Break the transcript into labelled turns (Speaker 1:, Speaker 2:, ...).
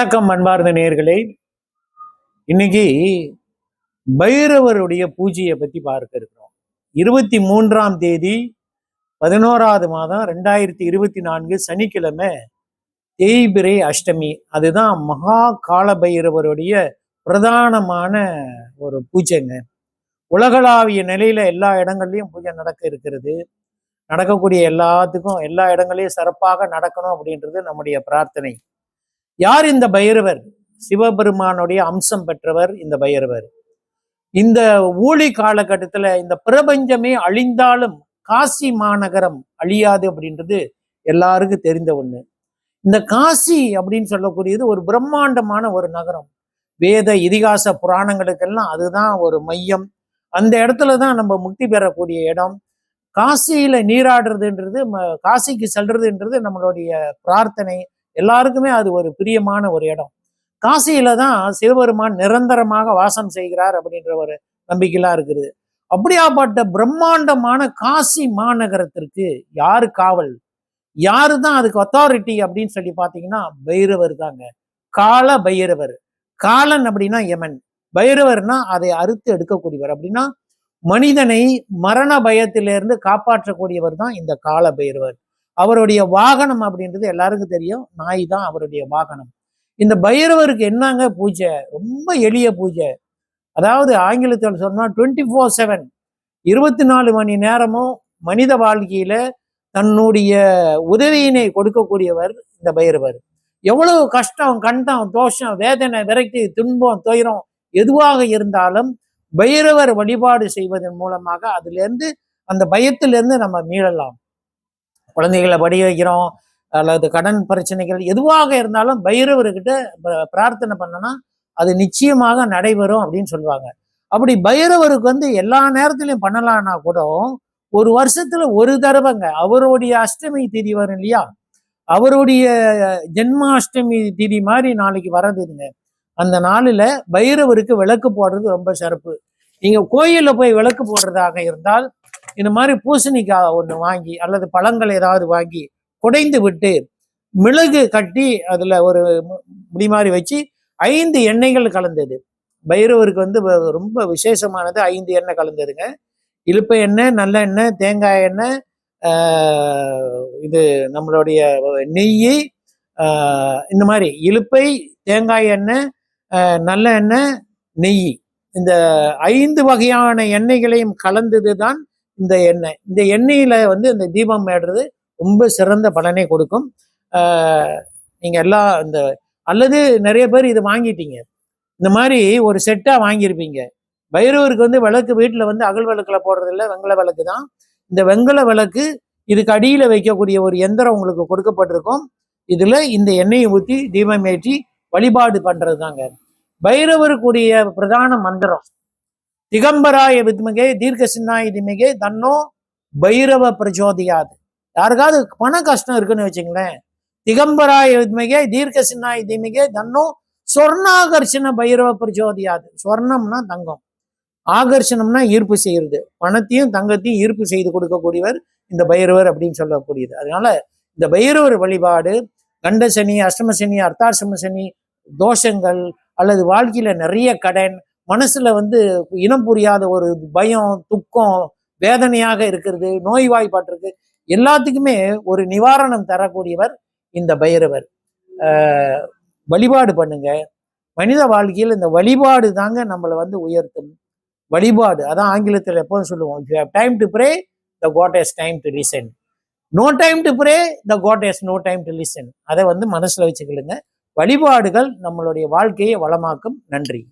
Speaker 1: வணக்கம் அன்பார்ந்த நேர்களே இன்னைக்கு பைரவருடைய பூஜையை பத்தி பார்க்க இருக்கிறோம். இருபத்தி மூன்றாம் தேதி பதினோராவது மாதம் ரெண்டாயிரத்தி இருபத்தி நான்கு சனிக்கிழமை தேய்பிரை அஷ்டமி. அதுதான் மகா கால பைரவருடைய பிரதானமான ஒரு பூஜைங்க. உலகளாவிய நிலையில எல்லா இடங்கள்லையும் பூஜை நடக்க இருக்கிறது. நடக்கக்கூடிய எல்லாத்துக்கும் எல்லா இடங்களையும் சிறப்பாக நடக்கணும் அப்படின்றது நம்முடைய பிரார்த்தனை. யார் இந்த பைரவர்? சிவபெருமானுடைய அம்சம் பெற்றவர் இந்த பைரவர். இந்த ஊழி காலகட்டத்துல இந்த பிரபஞ்சமே அழிந்தாலும் காசி மாநகரம் அழியாது அப்படின்றது எல்லாருக்கும் தெரிந்த ஒண்ணு. இந்த காசி அப்படின்னு சொல்லக்கூடியது ஒரு பிரம்மாண்டமான ஒரு நகரம். வேத இதிகாச புராணங்களுக்கெல்லாம் அதுதான் ஒரு மையம். அந்த இடத்துல தான் நம்ம முக்தி பெறக்கூடிய இடம். காசியில நீராடுறதுன்றது ம- காசிக்கு செல்றதுன்றது நம்மளுடைய பிரார்த்தனை. எல்லாருக்குமே அது ஒரு பிரியமான ஒரு இடம். காசியில தான் சிவபெருமான் நிரந்தரமாக வாசம் செய்கிறார் அப்படின்ற ஒரு நம்பிக்கையெல்லாம் இருக்குது. அப்படியாப்பட்ட பிரம்மாண்டமான காசி மாநகரத்திற்கு யாரு காவல்? யாரு தான் அதுக்கு அத்தாரிட்டி அப்படின்னு சொல்லி பார்த்தீங்கன்னா பைரவர் தாங்க. கால பைரவர். காலன் அப்படின்னா யமன். பைரவர்னா அதை அறுத்து எடுக்கக்கூடியவர். அப்படின்னா மனிதனை மரண பயத்திலிருந்து காப்பாற்றக்கூடியவர் தான் இந்த கால பைரவர். அவருடைய வாகனம் அப்படின்றது எல்லாருக்கும் தெரியும். நாய் தான் அவருடைய வாகனம். இந்த பைரவருக்கு என்னங்க பூஜை? ரொம்ப எளிய பூஜை. அதாவது ஆங்கிலத்தில் சொன்னா டுவெண்ட்டி ஃபோர் செவன் இருபத்தி நாலு மணி நேரமும் மனித வாழ்க்கையில தன்னுடைய உதவியினை கொடுக்கக்கூடியவர் இந்த பைரவர். எவ்வளவு கஷ்டம் கண்டம் தோஷம் வேதனை விரக்தி துன்பம் துயரம் எதுவாக இருந்தாலும் பைரவர் வழிபாடு செய்வதன் மூலமாக அதிலிருந்து அந்த பயத்திலிருந்து நம்ம மீளலாம். குழந்தைகளை படி வைக்கிறோம் அல்லது கடன் பிரச்சனைகள் எதுவாக இருந்தாலும் பைரவர்கிட்ட ப- பிரார்த்தனை பண்ணனா அது நிச்சயமாக நடைபெறும் அப்படின்னு சொல்லுவாங்க. அப்படி பைரவருக்கு வந்து எல்லா நேரத்திலையும் பண்ணலாம்னா கூட ஒரு வருஷத்துல ஒரு தடவைங்க அவருடைய அஷ்டமி திதி வரும் இல்லையா? அவருடைய ஜென்மாஷ்டமி திதி மாதிரி நாளைக்கு வர்றதுங்க அந்த நாளில் பைரவருக்கு விளக்கு போடுறது ரொம்ப சிறப்பு. நீங்க கோயிலில் போய் விளக்கு போடுறதாக இருந்தால் இந்த மாதிரி பூசணிக்காய் ஒன்று வாங்கி அல்லது பழங்கள் ஏதாவது வாங்கி குடைந்து விட்டு மிளகு கட்டி அதுல ஒரு மு- முடி மாதிரி வச்சு ஐந்து எண்ணெய்கள் கலந்தது. பைரவருக்கு வந்து வ- ரொம்ப விசேஷமானது ஐந்து எண்ணெய் கலந்ததுங்க. இழுப்ப எண்ணெய் நல்ல எண்ணெய் தேங்காய் எண்ணெய் ஆஹ் இது நம்மளுடைய நெய் ஆஹ் இந்த மாதிரி இழுப்பை தேங்காய் எண்ணெய் ஆஹ் நல்ல எண்ணெய் நெய். இந்த ஐந்து வகையான எண்ணெய்களையும் கலந்தது தான் இந்த எண்ணெய். இந்த எண்ணெயில் வந்து இந்த தீபம் ஏடுறது ரொம்ப சிறந்த பலனை கொடுக்கும். நீங்கள் எல்லா இந்த அல்லது நிறைய பேர் இது வாங்கிட்டீங்க. இந்த மாதிரி ஒரு செட்டா வாங்கியிருப்பீங்க. பைரவருக்கு வந்து விளக்கு வீட்டில் வந்து அகல் விளக்குல போடுறது இல்ல வெங்கல விளக்கு தான். இந்த வெங்கல விளக்கு இதுக்கு அடியில் வைக்கக்கூடிய ஒரு எந்திரம் உங்களுக்கு கொடுக்கப்பட்டிருக்கும். இதில் இந்த எண்ணெயை ஊற்றி தீபம் ஏற்றி வழிபாடு பண்ணுறது தாங்க பைரவருக்குரிய பிரதான மந்திரம். திகம்பராய வித்மகே தீர்க்க சின்னாய திமிகே தன்னோ பைரவ பிரச்சோதியாது. யாருக்காவது பண கஷ்டம் இருக்குன்னு வச்சுங்களேன். திகம்பராய வித்மகே தீர்க்க சின்னாய திமிகே தன்னோ சொர்ணாகர்ஷண பைரவ பிரச்சோதியாது. சொர்ணம்னா தங்கம். ஆகர்ஷணம்னா ஈர்ப்பு செய்யறது. பணத்தையும் தங்கத்தையும் ஈர்ப்பு செய்து கொடுக்கக்கூடியவர் இந்த பைரவர் அப்படின்னு சொல்லக்கூடியது. அதனால இந்த பைரவர் வழிபாடு கண்டசனி அஷ்டமசனி அர்த்தாசமசனி அர்த்தாஷ்டம சனி தோஷங்கள் அல்லது வாழ்க்கையில நிறைய கடன் மனசுல வந்து இனம் புரியாத ஒரு பயம் துக்கம் வேதனையாக இருக்கிறது நோய்வாய்ப்பட்டிருக்கு. எல்லாத்துக்குமே ஒரு நிவாரணம் தரக்கூடியவர் இந்த பைரவர். வழிபாடு பண்ணுங்க. மனித வாழ்க்கையில் இந்த வழிபாடு தாங்க நம்மளை வந்து உயர்த்தும். வழிபாடு அதான் ஆங்கிலத்தில் எப்போதும் சொல்லுவோம் you time to pray the god has time to listen no time to pray the god has no time to listen அதை வந்து மனசில் வச்சுக்கிடுங்க. வழிபாடுகள் நம்மளுடைய வாழ்க்கையை வளமாக்கும். நன்றி.